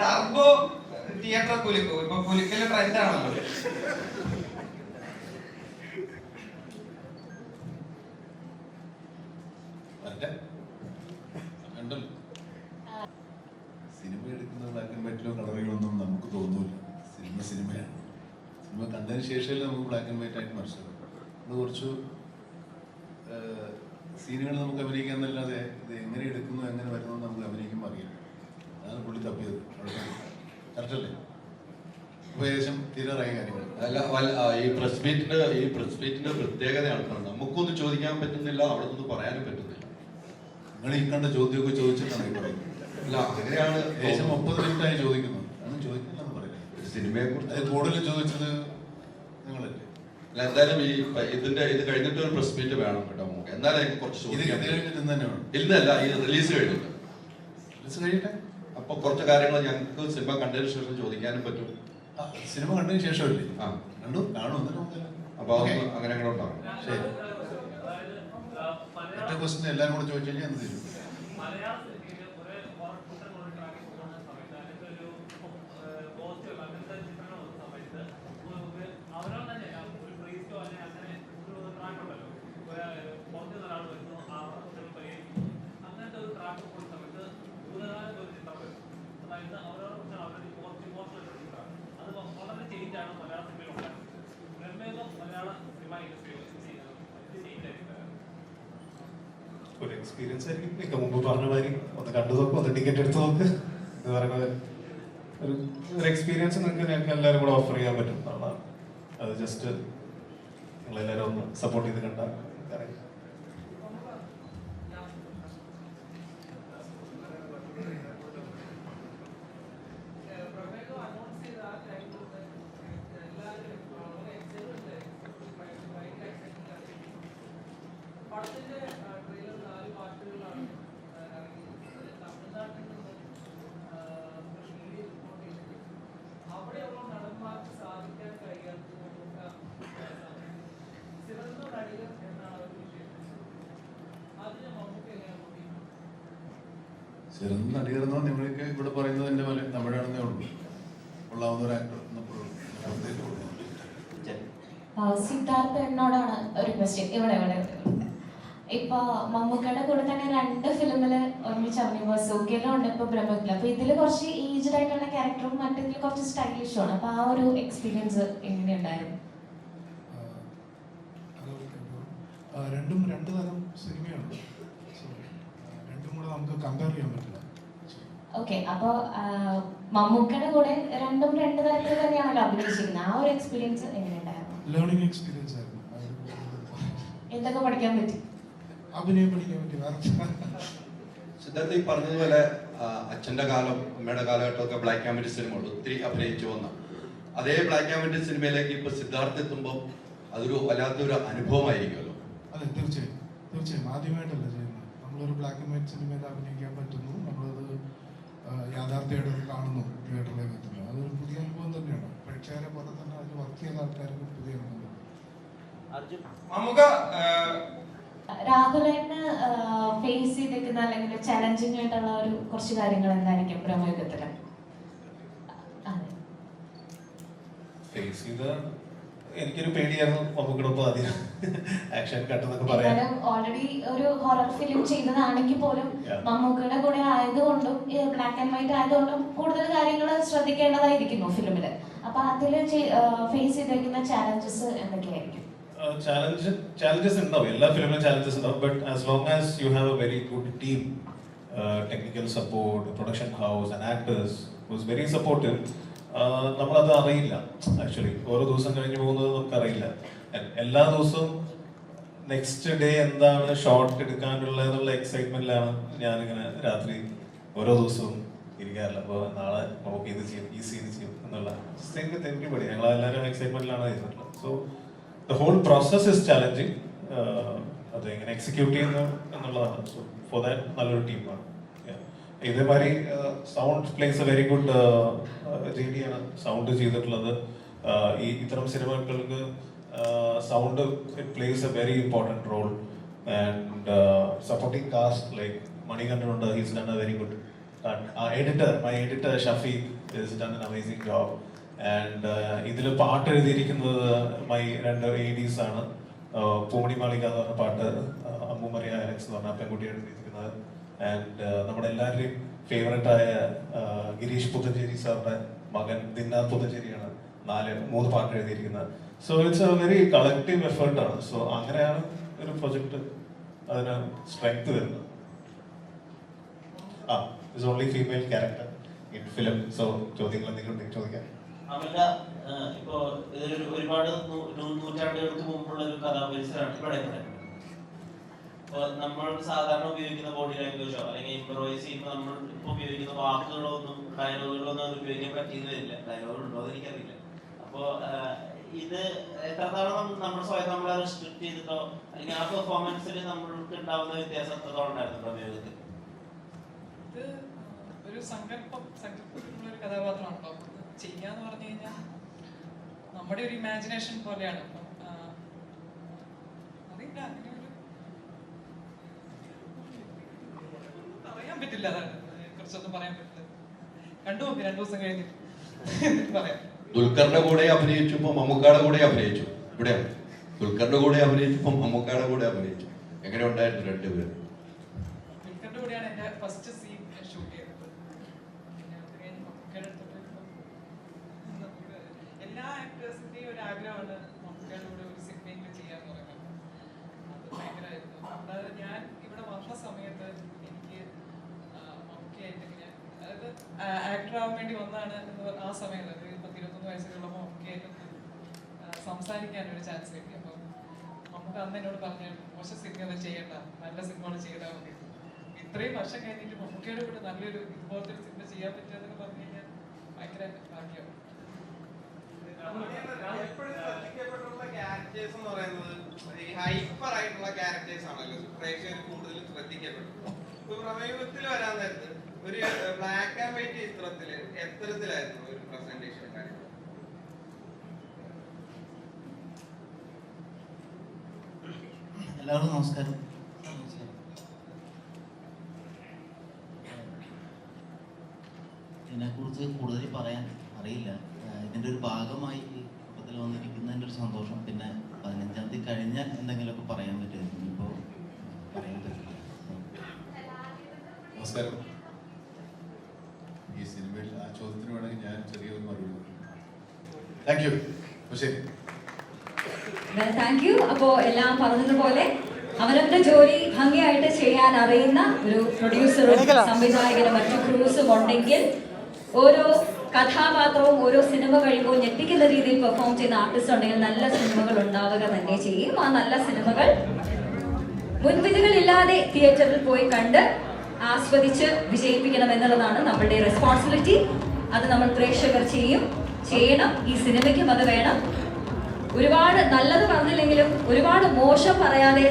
Turbo theatre കുലുക്കും. ഇപ്പൊ കുലുക്കൽ trend ആണല്ലോ. അല്ല. കണ്ടല്ലോ. സിനിമ എടുക്കുന്ന ബ്ലാക്ക് ആൻഡ് വൈറ്റിലോ കളറുകളൊന്നും നമുക്ക് തോന്നൂല. സിനിമ സിനിമയാണ്. സിനിമ കണ്ടതിന് ശേഷമല്ലേ നമുക്ക് ബ്ലാക്ക് ആൻഡ് വൈറ്റ് ആയിട്ട് മനസ്സിലാവും നമ്മൾ കുറച്ച് സീനുകൾ നമുക്ക് അഭിനയിക്കാൻ എന്നല്ലാതെ ഇത് എങ്ങനെ എടുക്കുന്നു എങ്ങനെ വരുന്നു നമുക്ക് അഭിനയിക്കുമ്പോൾ അറിയാം. അതാണ് പുള്ളി തപ്പിയത്. കറക്റ്റ് അല്ലേ അപ്പോൾ ഏകദേശം തീരാറായ കാര്യങ്ങൾ അല്ല ഈ പ്രസ് മീറ്റിന്റെ ഈ പ്രസ് മീറ്റിന്റെ പ്രത്യേകതയാണ് നമുക്കൊന്നും ചോദിക്കാൻ പറ്റുന്നില്ല അവിടെ നിന്ന് പറയാനും പറ്റുന്നില്ല. നിങ്ങൾ ഈ കണ്ട ചോദ്യമൊക്കെ ചോദിച്ചിട്ടാണ് ഈ പറയുന്നത്. അല്ല അങ്ങനെയാണ് ഏകദേശം മുപ്പത് മിനിറ്റായി ചോദിക്കുന്നു. ഒന്നും ചോദിക്കില്ലെന്ന് പറയുന്നത് സിനിമയെ കുറിച്ച് കൂടുതൽ ചോദിച്ചത് നിങ്ങളല്ലേ? അല്ല എന്തായാലും ഈ ഇതിന്റെ ഇത് കഴിഞ്ഞിട്ട് ഒരു പ്രസ് മീറ്റ് വേണം കേട്ടോ നമുക്ക് എന്നാലും എനിക്ക് കുറച്ച് പറ്റും. കഴിഞ്ഞിട്ട് ഇന്ന് ഇന്നല്ല ഈ റിലീസ് കഴിഞ്ഞിട്ട്. റിലീസ് കഴിയട്ടെ അപ്പൊ കുറച്ച് കാര്യങ്ങൾ ഞങ്ങൾക്ക് സിനിമ കണ്ടതിന് ശേഷം ചോദിക്കാനും പറ്റും. സിനിമ കണ്ടതിന് ശേഷമല്ലേ? ആ. കണ്ടു കാണും അപ്പൊ അങ്ങനെ അങ്ങനെ ഉണ്ടാവും. ശരി. ഒറ്റ ക്വസ്റ്റിന് എല്ലാവരും കൂടെ ചോദിച്ചു കഴിഞ്ഞാൽ എന്ത് ചെയ്യും മലയാള സിനിമയിൽ കുറെ ഹൊറർ ചിത്രങ്ങൾ ഉണ്ടാക്കി പോകുന്ന സമയത്ത് അല്ലെങ്കിൽ ഒരു പോസ്റ്റോ അങ്ങനത്തെ ചിത്രങ്ങൾ വന്ന സമയത്ത് ഒരു- ഒരു അവരവർ തന്നെ ഒരു പ്രീസ്റ്റോ അല്ലെങ്കിൽ അങ്ങനെ ഒരു ട്രാക്ക് ഉണ്ടല്ലോ ഒരു പുറത്തു നിന്ന് ഒരാൾ വരുന്നു ആ പ്രശ്നങ്ങൾ പരിഹരിക്കുന്നു അങ്ങനത്തെ ഒരു ട്രാക്ക് പോകുന്ന സമയത്ത് ഭൂതകാലത്ത് ഒരു ചിത്രം വരും അതായത് അവരവരുടെ പ്രശ്നം അവരുടെ പോസ്റ്റ് ഇമോഷണൽ ചിത്രമാണ് അത് വളരെ ചേഞ്ച് ആണ് മലയാള സിനിമയിൽ ഉണ്ടായത് ബ്രഹ്മേകം മലയാള സിനിമ ഇൻഡസ്ട്രിയിൽ ചേഞ്ച് ആയിരിക്കും ഒരു എക്സ്പീരിയൻസ് ആയിരിക്കും. ഇപ്പൊ മുമ്പ് പറഞ്ഞ മാതിരി ഒന്ന് കണ്ടു നോക്ക് ഒന്ന് ടിക്കറ്റ് എടുത്ത് നോക്ക് എന്ന് പറയുന്നത് ഒരു ഒരു എക്സ്പീരിയൻസ് നിങ്ങൾക്ക് ഞങ്ങൾക്ക് എല്ലാവരും കൂടെ ഓഫർ ചെയ്യാൻ പറ്റും. അത് ജസ്റ്റ് നിങ്ങളെല്ലാവരും ഒന്ന് സപ്പോർട്ട് ചെയ്ത് കണ്ടാൽ ചെറുന്ന് നടികർന്നോ നിങ്ങളൊക്കെ ഇവിടെ പറയുന്നത് എന്റെ പോലെ തമിഴാണെന്നേ ഉള്ളൂ. കൊള്ളാവുന്ന ഒരു ആക്ടർ സിദ്ധാർത്ഥ എന്നോടാണ് ഒരു ക്വസ്റ്റ്യൻ ഇവിടെ ഇവിടെ. ഇപ്പൊ മമ്മൂക്കയുടെ കൂടെ തന്നെ രണ്ട് ഫിലിമിൽ ഒരുമിച്ച് അഭിനയിപ്പോ സൂക്കിയെല്ലാം ഉണ്ട് ഇപ്പൊ ബ്രഹ്മത്തിൽ. അപ്പൊ ഇതിൽ കുറച്ച് ഏജ്ഡ് ആയിട്ടുള്ള ക്യാരക്ടറും മറ്റേതിൽ കുറച്ച് സ്റ്റൈലിഷും ആണ്. അപ്പൊ ആ ഒരു എക്സ്പീരിയൻസ് എങ്ങനെയുണ്ടായിരുന്നു രണ്ടും രണ്ട് തരം സിനിമയാണ് രണ്ടും കൂടെ നമുക്ക് കമ്പയർ ചെയ്യാൻ പറ്റില്ല. ഓക്കെ. അപ്പൊ മമ്മൂക്കയുടെ കൂടെ രണ്ടും രണ്ട് തരത്തിൽ തന്നെയാണല്ലോ അഭിനയിച്ചിരിക്കുന്നത്. ആ ഒരു എക്സ്പീരിയൻസ് എങ്ങനെയുണ്ടായിരുന്നു ലേണിംഗ് എക്സ്പീരിയൻസ് ആയിരുന്നു. എന്തൊക്കെ പഠിക്കാൻ പറ്റി? അഭിനയം പഠിക്കാൻ പറ്റി വേറെ സിദ്ധാർത്ഥ ഈ പറഞ്ഞതുപോലെ അച്ഛന്റെ കാലം അമ്മയുടെ കാലഘട്ടമൊക്കെ ബ്ലാക്ക് ആൻഡ് വൈറ്റ് സിനിമ ഒത്തിരി അഭിനയിച്ചു വന്ന. അതേ ബ്ലാക്ക് ആൻഡ് വൈറ്റ് സിനിമയിലേക്ക് ഇപ്പൊ സിദ്ധാർത്ഥ എത്തുമ്പോൾ അതൊരു വല്ലാത്തൊരു അനുഭവമായിരിക്കുമല്ലോ. അതെ തീർച്ചയായും. തീർച്ചയായും. ആദ്യമായിട്ടല്ല ചെയ്യുന്നത്. നമ്മളൊരു ബ്ലാക്ക് ആൻഡ് വൈറ്റ് സിനിമയിൽ അഭിനയിക്കാൻ പറ്റുന്നു. നമ്മളത് യാഥാർത്ഥ്യമായിട്ട് കാണുന്നു തിയേറ്ററിലേക്ക് എത്തുന്നു അതൊരു പുതിയ അനുഭവം തന്നെയാണ്. പ്രേക്ഷകരെ പോലെ തന്നെ അതിൽ വർക്ക് ചെയ്യുന്ന ആൾക്കാർക്ക് പുതിയ അനുഭവം നമുക്ക് രാഹുലിന് ഫേസ് ചെയ്തിരിക്കുന്ന അല്ലെങ്കിൽ ചലഞ്ചിങ് ആയിട്ടുള്ള ഒരു കുറച്ച് കാര്യങ്ങൾ എന്തായിരിക്കും അതെ. ഫേസ് ചെയ്ത എനിക്കൊരു പേടിയായിരുന്നു മമ്മൂക്കിടൊപ്പം ആദ്യം. ആക്ഷൻ കട്ടെന്നൊക്കെ പറയാൻ. എന്നാലും ഓൾറെഡി ഒരു ഹൊറർ ഫിലിം ചെയ്തതാണെങ്കിൽ പോലും. മമ്മൂക്കയുടെ കൂടെ ആയതുകൊണ്ടും ബ്ലാക്ക് ആൻഡ് വൈറ്റ് ആയതുകൊണ്ടും കൂടുതൽ കാര്യങ്ങൾ ശ്രദ്ധിക്കേണ്ടതായിരിക്കുന്നു ഫിലിമിൽ അപ്പൊ അതിൽ ഫേസ് ചെയ്തിരിക്കുന്ന ചാലഞ്ചസ് എന്തൊക്കെയായിരിക്കും? ചാലഞ്ച് ചാലഞ്ചസ് ഉണ്ടാവും. എല്ലാ ഫിലിമിലും ചാലഞ്ചസ് ഉണ്ടാവും. But as long as you have a very good team technical support production house and actors was very supportive നമ്മളത് അറിയില്ല. ആക്ച്വലി ഓരോ ദിവസം കഴിഞ്ഞ് പോകുന്നത് നമുക്ക് അറിയില്ല. എല്ലാ ദിവസവും നെക്സ്റ്റ് ഡേ എന്താണ് ഷോട്ട് എടുക്കാനുള്ള എന്നുള്ള എക്സൈറ്റ്മെന്റിലാണ് ഞാനിങ്ങനെ രാത്രി ഓരോ ദിവസവും ഇരിക്കാറില്ല. അപ്പോൾ നാളെ നമുക്ക് ഇത് ചെയ്യും ഈ സീൻ ചെയ്യും എന്നുള്ള. സെയിം വിത്ത് എവരിബഡി ഞങ്ങൾ എക്സൈറ്റ്മെന്റിലാണ് ചെയ്തിട്ടുള്ളത് so the whole process is challenging അത് എങ്ങനെ എക്സിക്യൂട്ട് ചെയ്യുന്നു എന്നുള്ളതാണ്. സോ ഫോർ ദാറ്റ് നല്ലൊരു ടീമാണ് ഇതേമാതിരി സൗണ്ട് പ്ലേസ് വെരി ഗുഡ് രീതിയാണ് സൗണ്ട് ചെയ്തിട്ടുള്ളത്. Uh, ഈ ഇത്തരം സിനിമകൾക്ക് sound it plays a very important role and supporting cast like മണികണ്ഠനുണ്ട് he's done a very good editor my editor Shafeeq is done an amazing job and ഇതിൽ പാട്ട് എഴുതിയിരിക്കുന്നത് my രണ്ട് എയ്ഡീസ് ആണ്. Uh, പൂമണി മാളിക എന്ന് പറഞ്ഞ പാട്ട് അമ്മൂമറിയ ആലക്സ് എന്ന് പറഞ്ഞ പെൺകുട്ടി എഴുതിയിരിക്കുന്നത്. ആൻഡ് നമ്മുടെ എല്ലാവരുടെയും ഫേവറേറ്റ് ആയ uh, ഗിരീഷ് പുത്തഞ്ചേരി സാറിന്റെ മകൻ ദിന്നാഥ് പുത്തഞ്ചേരിയാണ് നാല് മൂന്ന് പാട്ട് എഴുതിയിരിക്കുന്നത്. So it's a very collective effort ആണ്. സോ അങ്ങനെയാണ് ഒരു പ്രൊജക്ട് അതിന് സ്ട്രെങ്ത് വരുന്നത്. ആ it's only female character in film so ചോദ്യങ്ങൾ എന്തെങ്കിലും ചോദിക്കാം. അമല ഇപ്പോ ഇതൊരു ഒരുപാട് നൂറ്റാണ്ടുകൾക്ക് മുമ്പുള്ള ഒരു കഥാപരിസരമാണ് ഇവിടെ ഇവിടെ ഇപ്പൊ നമ്മൾ സാധാരണ ഉപയോഗിക്കുന്ന ബോഡി ലാംഗ്വേജോ അല്ലെങ്കിൽ ഇംപ്രവൈസ് ചെയ്യുമ്പോൾ നമ്മൾ ഇപ്പോൾ ഉപയോഗിക്കുന്ന വാക്കുകളോ ഒന്നും ഡയലോഗുകളോ ഒന്നും അത് ഉപയോഗിക്കാൻ പറ്റിയെന്ന് വരില്ല. ഡയലോഗ് ഉണ്ടോ എന്ന് എനിക്കറിയില്ല. അപ്പോ ഇത് എത്രത്തോളം നമ്മൾ സ്വയം നമ്മളെ റെസ്ട്രിക്ട് ചെയ്തിട്ടോ അല്ലെങ്കിൽ ആ പെർഫോമൻസിൽ നമ്മൾക്ക് ഉണ്ടാവുന്ന വ്യത്യാസം എത്രത്തോളം ഉണ്ടായിരുന്നുണ്ടോ ഉപയോഗത്തിൽ? ഒരു സങ്കല്പം സങ്കല്പത്തിലുള്ള ഒരു കഥാപാത്രമാണല്ലോ. ചെയ്യാന്ന് പറഞ്ഞു കഴിഞ്ഞാൽ നമ്മുടെ ഒരു ഇമാജിനേഷൻ പോലെയാണ്. അപ്പം, ആ, അറിയില്ല അങ്ങനെ ഒരു പറയാൻ പറ്റില്ല അതാണ്. കുറിച്ചൊന്നും പറയാൻ പറ്റില്ല. കണ്ടു നോക്കി രണ്ടു ദിവസം കഴിഞ്ഞിട്ട് പറയാം. ദുൽഖറിന്റെ കൂടെ അഭിനയിച്ചു ഇപ്പൊ മമ്മൂക്കാടെ കൂടെ അഭിനയിച്ചു. ഇവിടെയാണ്. ദുൽഖറിന്റെ കൂടെ അഭിനയിച്ചു ഇപ്പൊ മമ്മൂക്കാടെ കൂടെ അഭിനയിച്ചു. എങ്ങനെ ഉണ്ടായിരുന്നു രണ്ടുപേരും? ദുൽഖറിന്റെ കൂടെയാണ് എന്റെ ഫസ്റ്റ് സീൻ ഷൂട്ട് ചെയ്തത് പിന്നെ അത് കഴിഞ്ഞ് മമ്മൂക്കയുടെ അടുത്ത് പോയപ്പോ നമുക്ക് എല്ലാ ആക്ടേഴ്സിന്റെയും ഒരു ആഗ്രഹമാണ് മമ്മൂക്കയുടെ കൂടെ ഒരു സിനിമയെങ്കിലും ചെയ്യാൻ പറയുന്നത് അത് ഭയങ്കരമായിരുന്നു. അതായത് ഞാൻ ഇവിടെ വന്ന സമയത്ത് എനിക്ക് ആ, മമ്മൂക്കയായിട്ട് ഇങ്ങനെ അതായത് ആക്ടർ ആവാൻ വേണ്ടി വന്നതാണ് ആ സമയത്ത് ഒരു പത്ത് ഇരുപത്തൊന്ന് വയസ്സിലുള്ള മമ്മൂക്കയായിട്ട് ഒന്ന്, സംസാരിക്കാൻ ഒരു ചാൻസ് കിട്ടി. അപ്പം നമുക്ക് അന്ന് എന്നോട് പറഞ്ഞു മോശം സിനിമ ഒന്നും ചെയ്യണ്ട നല്ല സിനിമകൾ ചെയ്താൽ മതി. ഇത്രയും വർഷം കഴിഞ്ഞിട്ട് മമ്മൂക്കയുടെ കൂടെ നല്ലൊരു ഇതുപോലത്തെ ഒരു സിനിമ ചെയ്യാൻ പറ്റുമെന്നൊക്കെ പറഞ്ഞു കഴിഞ്ഞാൽ ഭയങ്കര ഭാഗ്യമാണ് എപ്പോഴും ശ്രദ്ധിക്കപ്പെട്ടുള്ള ക്യാരക്ടേഴ്സ് എന്ന് പറയുന്നത് ഈ ഹൈപ്പർ ആയിട്ടുള്ള ക്യാരക്ടേഴ്സ് ആണല്ലോ. വരാൻ ഒരു ബ്ലാക്ക് ആൻഡ് വൈറ്റ് ചിത്രത്തിൽ ഒരു പ്രസന്റേഷൻ എല്ലാവർക്കും നമസ്കാരം ഇതിനെക്കുറിച്ച് കൂടുതൽ പറയാൻ അറിയില്ല ആഹ് ഇതിന്റെ ഒരു ഭാഗമായി ഈ കൂട്ടത്തിൽ വന്നിരിക്കുന്നതിന്റെ ഒരു സന്തോഷം പിന്നെ ഒക്കെ എന്തെങ്കിലുമൊക്കെ പറയാൻ പറ്റുമായിരുന്നു. ഇപ്പോൾ പറയാൻ പറ്റില്ല. നമസ്കാരം. ഈ സിനിമയിൽ ആ ചോദ്യത്തിന് വേണമെങ്കിൽ ഞാൻ ചെറിയൊരു മറുപടി താങ്ക് യു ശരി. താങ്ക് യു അപ്പോ എല്ലാം പറഞ്ഞതുപോലെ അവനവന്റെ ജോലി ഭംഗിയായിട്ട് ചെയ്യാൻ അറിയുന്ന ഒരു പ്രൊഡ്യൂസറും സംവിധായകനും മറ്റു ക്രൂസും ഉണ്ടെങ്കിൽ ഓരോ കഥാപാത്രവും ഓരോ സിനിമ കഴിയുമ്പോൾ ഞെട്ടിക്കുന്ന രീതിയിൽ പെർഫോം ചെയ്യുന്ന ആർട്ടിസ്റ്റ് ഉണ്ടെങ്കിൽ നല്ല സിനിമകൾ ഉണ്ടാവുക തന്നെ ചെയ്യും. ആ നല്ല സിനിമകൾ മുൻവിധികളില്ലാതെ തിയേറ്ററിൽ പോയി കണ്ട് ആസ്വദിച്ച് വിജയിപ്പിക്കണം എന്നുള്ളതാണ് നമ്മളുടെ റെസ്പോൺസിബിലിറ്റി അത് നമ്മൾ പ്രേക്ഷകർ ചെയ്യും. ചെയ്യണം. ഈ സിനിമയ്ക്കും അത് വേണം. ഒരുപാട് നല്ലത് പറഞ്ഞില്ലെങ്കിലും ഒരുപാട് മോശം പറയാതെ